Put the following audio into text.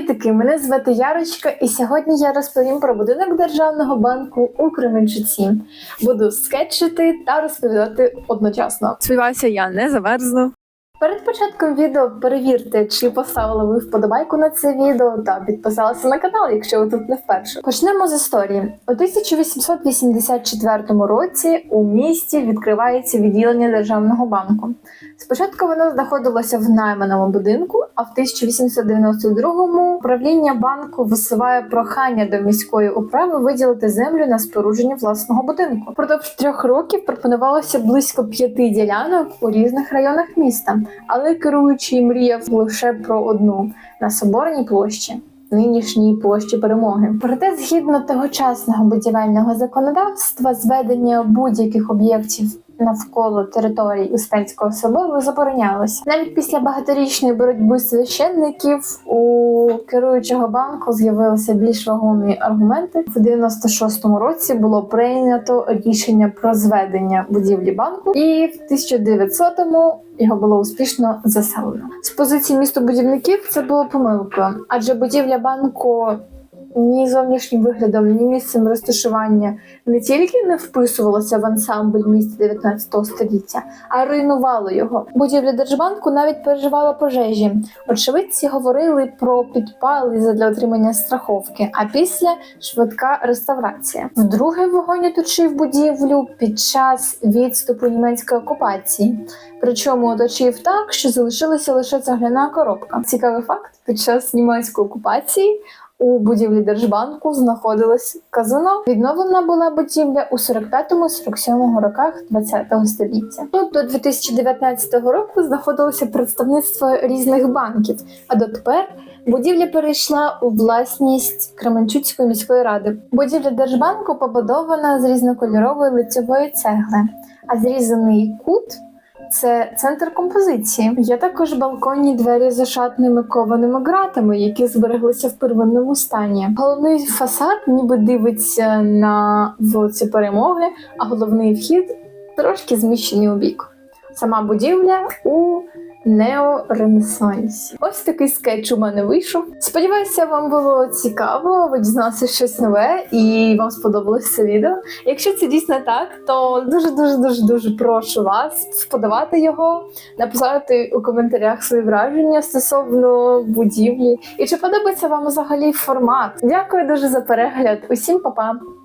Привітики! Мене звати Ярочка, і сьогодні я розповім про будинок державного банку у Кременчуці. Буду скетчити та розповідати одночасно. Сподіваюся, я не замерзну. Перед початком відео перевірте, чи поставили ви вподобайку на це відео та підписалися на канал, якщо ви тут не вперше. Почнемо з історії. У 1884 році у місті відкривається відділення державного банку. Спочатку воно знаходилося в найманому будинку, а в 1892-му управління банку висуває прохання до міської управи виділити землю на спорудження власного будинку. Продовж трьох років пропонувалося близько п'яти ділянок у різних районах міста, але керуючий мріяв лише про одну на соборній площі. Нинішній площі перемоги. Проте, згідно тогочасного будівельного законодавства, зведення будь-яких об'єктів навколо території Успенського собору заборонялося. Навіть після багаторічної боротьби священників у керуючого банку з'явилися більш вагомі аргументи. В 96-му році було прийнято рішення про зведення будівлі банку, і в 1900-му його було успішно заселено. З позиції містобудівників це було помилкою, адже будівля банку ні зовнішнім виглядом, ні місцем розташування не тільки не вписувалося в ансамбль міста 19 століття, а руйнувало його. Будівля Держбанку навіть переживала пожежі. Очевидці говорили про підпали задля отримання страховки, а після швидка реставрація. Вдруге вогонь оточив будівлю під час відступу німецької окупації. Причому оточив так, що залишилася лише цегляна коробка. Цікавий факт: під час німецької окупації у будівлі Держбанку знаходилось казино. Відновлена була будівля у 45-47 роках ХХ століття. Тут до 2019 року знаходилося представництво різних банків, а дотепер будівля перейшла у власність Кременчуцької міської ради. Будівля Держбанку побудована з різнокольорової лицьової цегли, а зрізаний кут це центр композиції. Є також балконні двері з ошатними кованими ґратами, які збереглися в первинному стані. Головний фасад ніби дивиться на вулицю перемоги, а головний вхід трошки зміщений у бік. Сама будівля у неоренесансі. Ось такий скетч у мене вийшов. Сподіваюся, вам було цікаво, ви дізналися щось нове і вам сподобалось це відео. Якщо це дійсно так, то дуже дуже дуже дуже прошу вас вподобати його, написати у коментарях свої враження стосовно будівлі і чи подобається вам взагалі формат. Дякую дуже за перегляд. Усім па-па!